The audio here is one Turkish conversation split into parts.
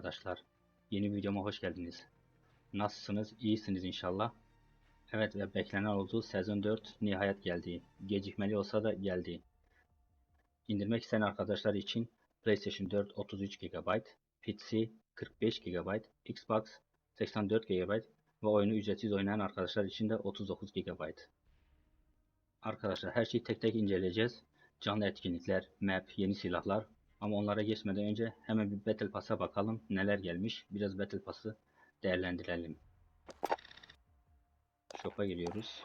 arkadaşlar. Yeni videoma hoş geldiniz. Nasılsınız? İyisiniz inşallah. Evet ve beklenen oldu. Sezon 4 nihayet geldi. Gecikmeli olsa da geldi. İndirmek isteyen arkadaşlar için PlayStation 4 33 GB, PC 45 GB, Xbox 84 GB ve oyunu ücretsiz oynayan arkadaşlar için de 39 GB. Arkadaşlar her şeyi tek tek inceleyeceğiz. Canlı etkinlikler, map, yeni silahlar. Ama onlara geçmeden önce hemen bir Battle Pass'a bakalım neler gelmiş. Biraz Battle Pass'ı değerlendirelim. Shop'a giriyoruz.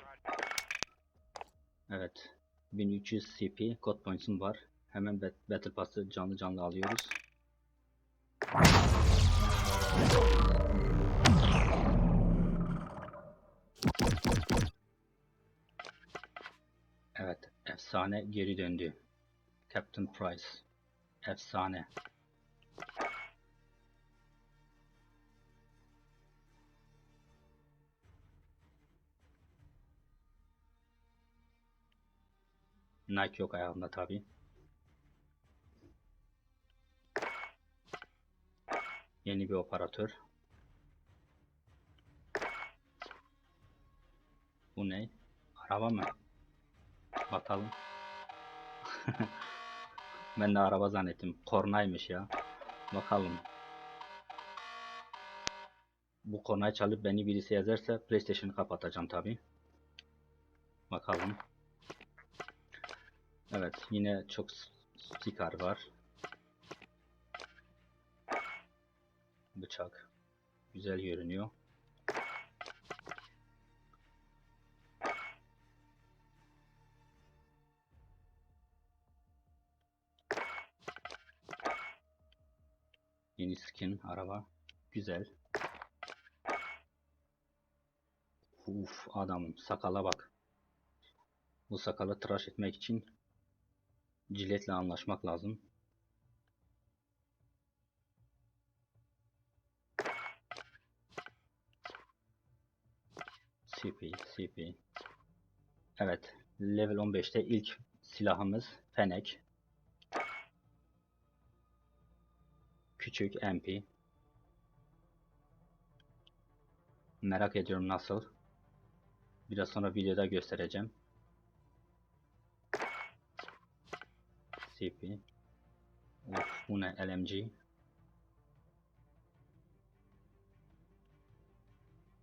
Evet. 1300 CP code points'um var. Hemen Bat- Battle Pass'ı canlı canlı alıyoruz. Evet, efsane geri döndü. Captain Price. Efsane. Nike yok ayağında tabi. Yeni bir operatör. Bu ne? Araba mı? Bakalım. ben de araba zannettim. Kornaymış ya. Bakalım. Bu kornayı çalıp beni birisi yazarsa PlayStation'ı kapatacağım tabi. Bakalım. Evet yine çok sticker var. Bıçak. Güzel görünüyor. Yeni skin araba. Güzel. Uf adamım sakala bak. Bu sakalı tıraş etmek için ciletle anlaşmak lazım. CP, CP. Evet, level 15'te ilk silahımız Fenek. Küçük MP. Merak ediyorum nasıl. Biraz sonra videoda göstereceğim. CP. Of, bu ne? LMG.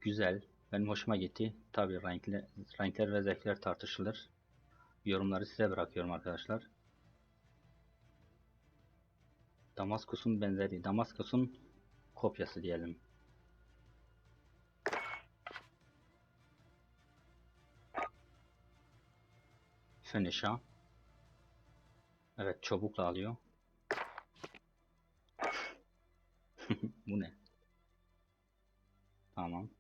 Güzel. Benim hoşuma gitti. Tabi renkli, renkler ve zevkler tartışılır. Yorumları size bırakıyorum arkadaşlar. Damaskus'un benzeri. Damaskus'un kopyası diyelim. Fenişa. Evet çubukla alıyor. Bu ne? Tamam.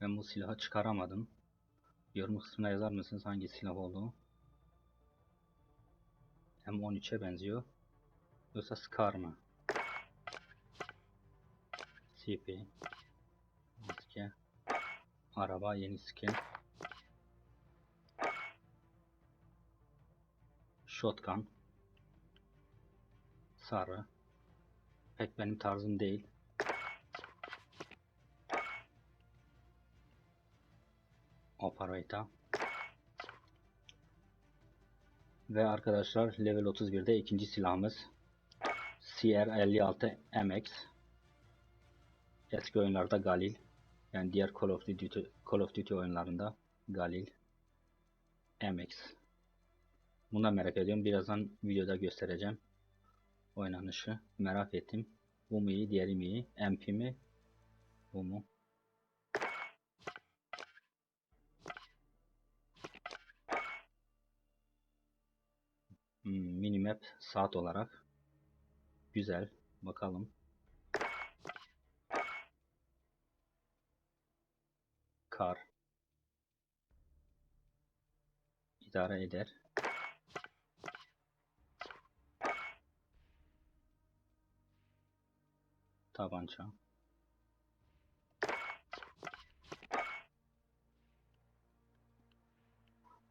Ben bu silahı çıkaramadım. Yorum kısmına yazar mısınız hangi silah olduğunu? M13'e benziyor. Yoksa Scar mı? CP. Maske. Araba yeni skin. Shotgun. Sarı. Pek benim tarzım değil. Operator. Ve arkadaşlar level 31'de ikinci silahımız CR56 MX. Eski oyunlarda Galil. Yani diğer Call of Duty, Call of Duty oyunlarında Galil. MX. Bunu merak ediyorum. Birazdan videoda göstereceğim. Oynanışı. Merak ettim. Bu mu iyi, diğeri mi iyi? MP mi? Bu mu? Minimap saat olarak. Güzel. Bakalım. Kar. İdare eder. Tabanca.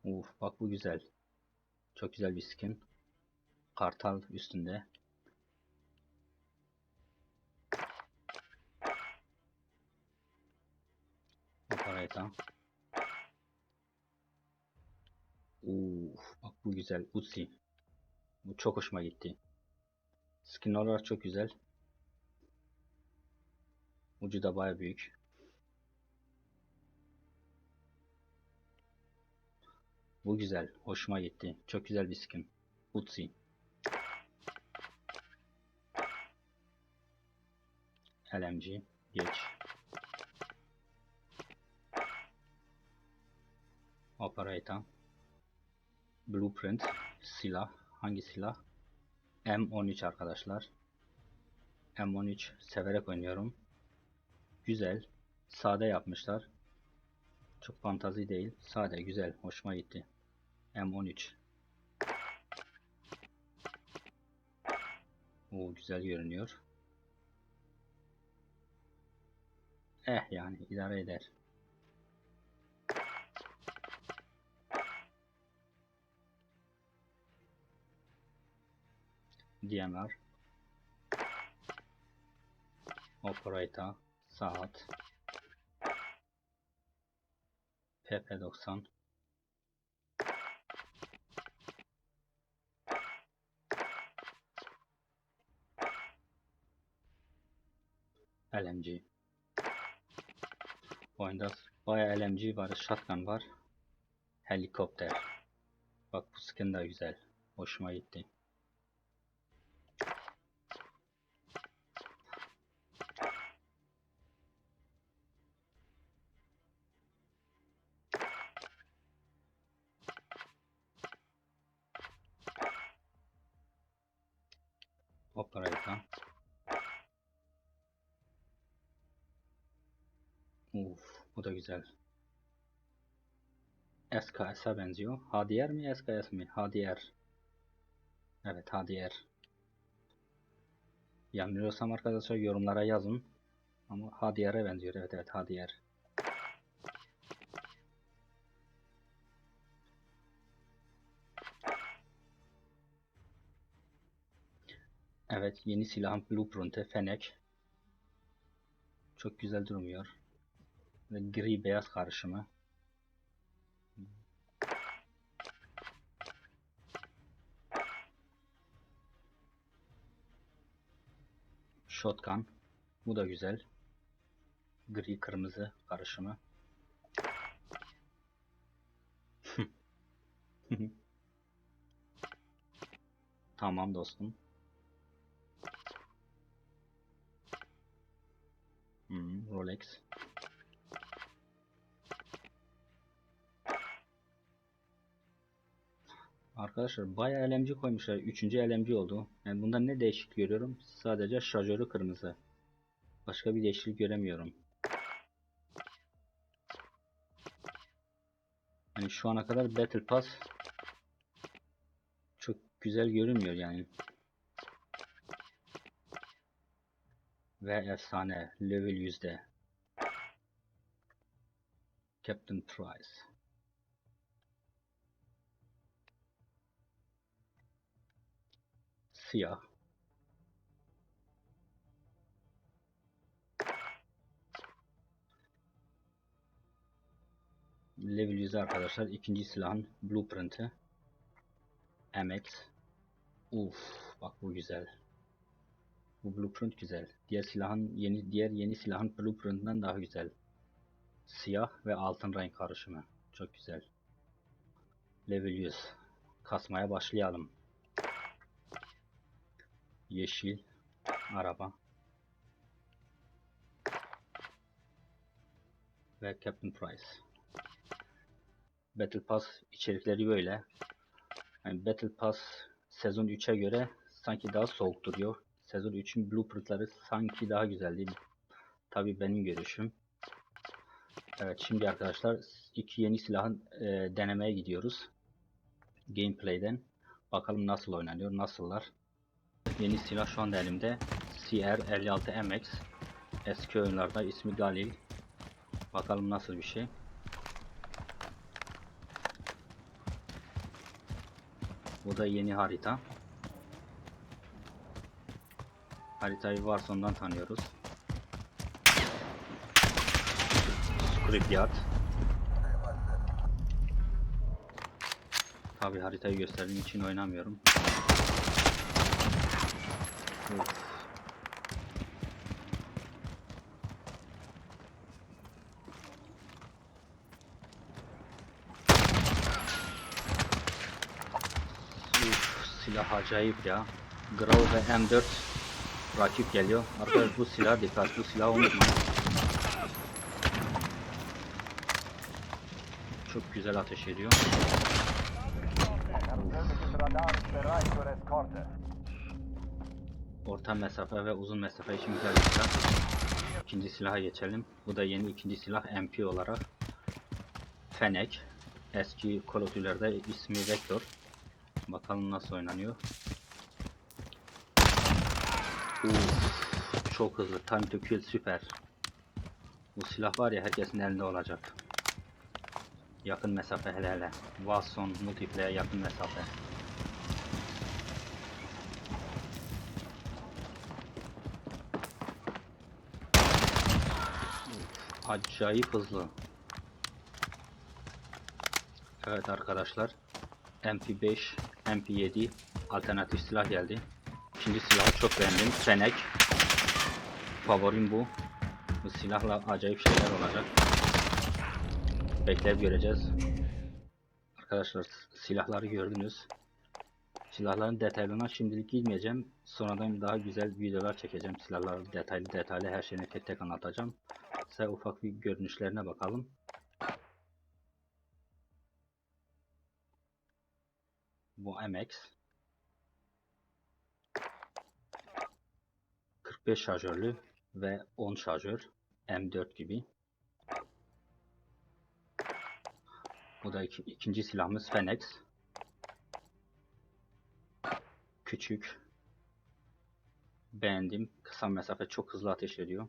Uf bak bu güzel. Çok güzel bir skin. Kartal üstünde. Operator. Uf bak bu güzel. Uzi. Bu çok hoşuma gitti. Skin olarak çok güzel. Ucu da baya büyük. Bu güzel. Hoşuma gitti. Çok güzel bir skin. Uzi. LMG. Geç. Operator. Blueprint. Silah. Hangi silah? M13 arkadaşlar. M13 severek oynuyorum. Güzel. Sade yapmışlar. Çok fantazi değil. Sade, güzel. Hoşuma gitti. M13. O güzel görünüyor. Eh yani idare eder. DMR Operator Saat PP90 LMG Oyunda bayağı LMG var, shotgun var. Helikopter. Bak bu skin de güzel. Hoşuma gitti. Güzel. SKS'a benziyor. HDR mi SKS mi? HDR. Evet HDR. Yanılıyorsam arkadaşlar yorumlara yazın. Ama HDR'e benziyor. Evet evet HDR. Evet yeni silahın blueprint'i Fennec. Çok güzel durmuyor. Gri beyaz karışımı. Shotgun. Bu da güzel. Gri kırmızı karışımı. tamam dostum. Hmm, Rolex. Arkadaşlar bayağı LMG koymuşlar. Üçüncü LMG oldu. Yani bunda ne değişiklik görüyorum? Sadece şarjörü kırmızı. Başka bir değişiklik göremiyorum. Yani şu ana kadar Battle Pass çok güzel görünmüyor yani. Ve efsane level yüzde. Captain Price. Siyah. Level 100 arkadaşlar. ikinci silahın blueprint'i. MX. Uf, bak bu güzel. Bu blueprint güzel. Diğer silahın yeni diğer yeni silahın blueprintinden daha güzel. Siyah ve altın renk karışımı. Çok güzel. Level 100. Kasmaya başlayalım. Yeşil araba. Ve Captain Price. Battle Pass içerikleri böyle. Yani Battle Pass sezon 3'e göre sanki daha soğuk duruyor. Sezon 3'ün blueprintleri sanki daha güzel değil mi? Tabii benim görüşüm. Evet şimdi arkadaşlar iki yeni silahın e, denemeye gidiyoruz. Gameplay'den. Bakalım nasıl oynanıyor, nasıllar. Yeni silah şu anda elimde. CR56MX. Eski oyunlarda ismi Galil. Bakalım nasıl bir şey. Bu da yeni harita. Haritayı Warzone'dan tanıyoruz. Scrapyard. Tabi haritayı gösterdiğim için oynamıyorum. Of. Uf, silah acayip ya. Grau ve M4 rakip geliyor. Arkadaşlar bu silah dikkat bu silahı unutmayın. Çok güzel ateş ediyor. Orta mesafe ve uzun mesafe için güzel bir silah. İkinci silaha geçelim. Bu da yeni ikinci silah MP olarak. Fennec. Eski Call ismi Vector. Bakalım nasıl oynanıyor. Uf, çok hızlı. Time to kill süper. Bu silah var ya herkesin elinde olacak. Yakın mesafe hele hele. Warzone multiplayer yakın mesafe. Acayip hızlı. Evet arkadaşlar. MP5, MP7 alternatif silah geldi. İkinci silahı çok beğendim. Fenek. Favorim bu. Bu silahla acayip şeyler olacak. Bekleyip göreceğiz. Arkadaşlar silahları gördünüz. Silahların detaylarına şimdilik girmeyeceğim. Sonradan daha güzel videolar çekeceğim. Silahları detaylı detaylı her şeyini tek tek anlatacağım. Size ufak bir görünüşlerine bakalım. Bu MX. 45 şarjörlü ve 10 şarjör. M4 gibi. Bu da iki- ikinci silahımız Fenex. Küçük. Beğendim. Kısa mesafe çok hızlı ateş ediyor.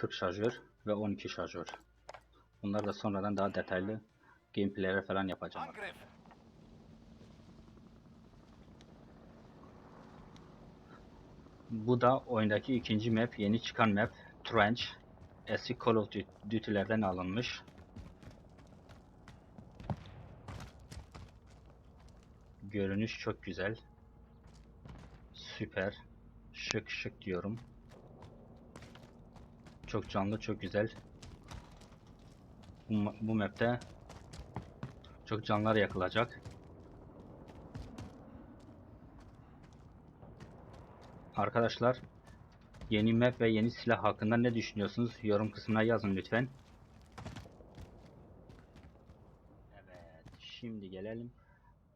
...40 şarjör ve 12 şarjör. Bunlar da sonradan daha detaylı gameplay'ler falan yapacağım. Angriff! Bu da oyundaki ikinci map, yeni çıkan map Trench. Eski Call of Duty'lerden alınmış. Görünüş çok güzel. Süper. Şık şık diyorum. Çok canlı, çok güzel. Bu, bu map'te çok canlar yakılacak. Arkadaşlar yeni map ve yeni silah hakkında ne düşünüyorsunuz? Yorum kısmına yazın lütfen. Evet, şimdi gelelim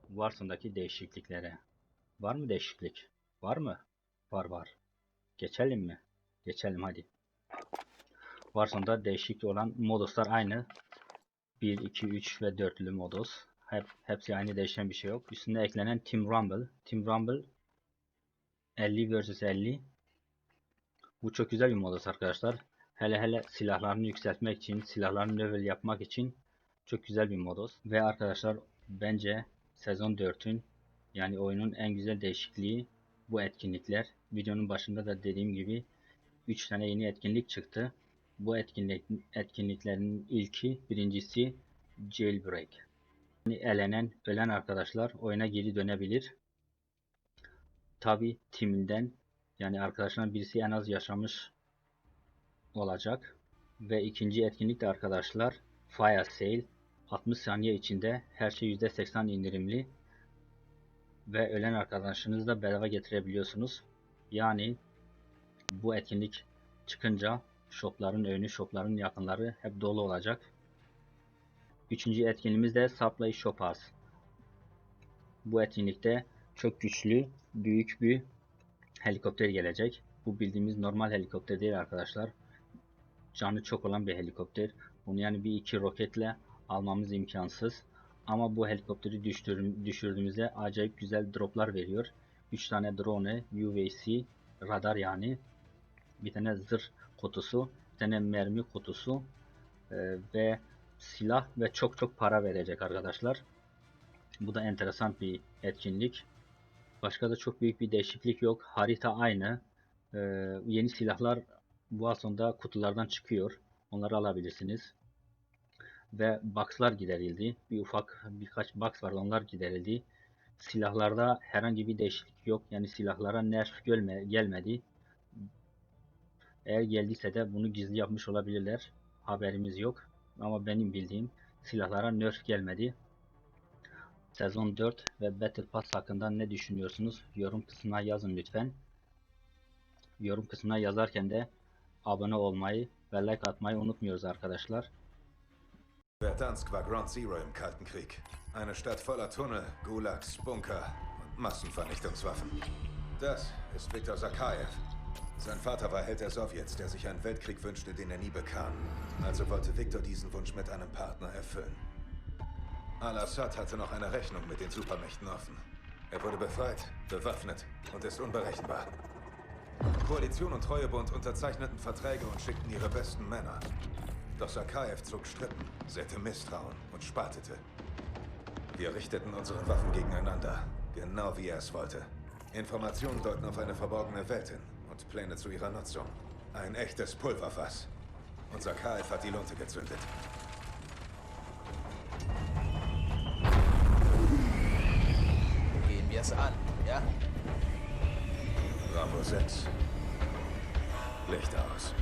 Warzone'daki değişikliklere. Var mı değişiklik? Var mı? Var var. Geçelim mi? Geçelim hadi. Warzone'da değişiklik olan moduslar aynı. 1, 2, 3 ve 4'lü modus. Hep, hepsi aynı değişen bir şey yok. Üstüne eklenen Team Rumble. Team Rumble 50 vs 50. Bu çok güzel bir modus arkadaşlar. Hele hele silahlarını yükseltmek için, silahlarını level yapmak için çok güzel bir modus. Ve arkadaşlar bence sezon 4'ün yani oyunun en güzel değişikliği bu etkinlikler. Videonun başında da dediğim gibi 3 tane yeni etkinlik çıktı. Bu etkinlik, etkinliklerin ilki birincisi Jailbreak. Yani elenen, ölen arkadaşlar oyuna geri dönebilir. Tabi timinden yani arkadaşların birisi en az yaşamış olacak. Ve ikinci etkinlik de arkadaşlar Fire Sale 60 saniye içinde her şey %80 indirimli ve ölen arkadaşınızı da bedava getirebiliyorsunuz. Yani bu etkinlik çıkınca shopların önü, shopların yakınları hep dolu olacak. Üçüncü etkinliğimiz de Supply Shoppers. Bu etkinlikte çok güçlü, büyük bir helikopter gelecek. Bu bildiğimiz normal helikopter değil arkadaşlar. Canı çok olan bir helikopter. Bunu yani bir iki roketle almamız imkansız. Ama bu helikopteri düşür, düşürdüğümüzde acayip güzel droplar veriyor. 3 tane drone, UVC, radar yani. Bir tane zırh kutusu, bir tane mermi kutusu, e, ve silah ve çok çok para verecek arkadaşlar. Bu da enteresan bir etkinlik. Başka da çok büyük bir değişiklik yok. Harita aynı. Ee, yeni silahlar bu sonda kutulardan çıkıyor. Onları alabilirsiniz. Ve boxlar giderildi. Bir ufak birkaç box var. Onlar giderildi. Silahlarda herhangi bir değişiklik yok. Yani silahlara nerf gelme, gelmedi. Eğer geldiyse de bunu gizli yapmış olabilirler. Haberimiz yok. Ama benim bildiğim silahlara nerf gelmedi. Sezon 4 ve Battle Pass hakkında ne düşünüyorsunuz? Yorum kısmına yazın lütfen. Yorum kısmına yazarken de abone olmayı ve like atmayı unutmuyoruz arkadaşlar. Verdansk war Ground Zero im Kalten Krieg. Eine Stadt voller Tunnel, Gulags, Bunker und Massenvernichtungswaffen. Das ist Viktor Sakayev. Sein Vater war Held der Sowjets, der sich einen Weltkrieg wünschte, den er nie bekam. Also wollte Viktor diesen Wunsch mit einem Partner erfüllen. Al-Assad hatte noch eine Rechnung mit den Supermächten offen. Er wurde befreit, bewaffnet und ist unberechenbar. Koalition und Treuebund unterzeichneten Verträge und schickten ihre besten Männer. Doch Sakaev zog Strippen, säte Misstrauen und spaltete. Wir richteten unsere Waffen gegeneinander, genau wie er es wollte. Informationen deuten auf eine verborgene Welt hin und Pläne zu ihrer Nutzung. Ein echtes Pulverfass. Unser KF hat die Lunte gezündet. Gehen wir es an, ja? Bravo 6. Licht aus.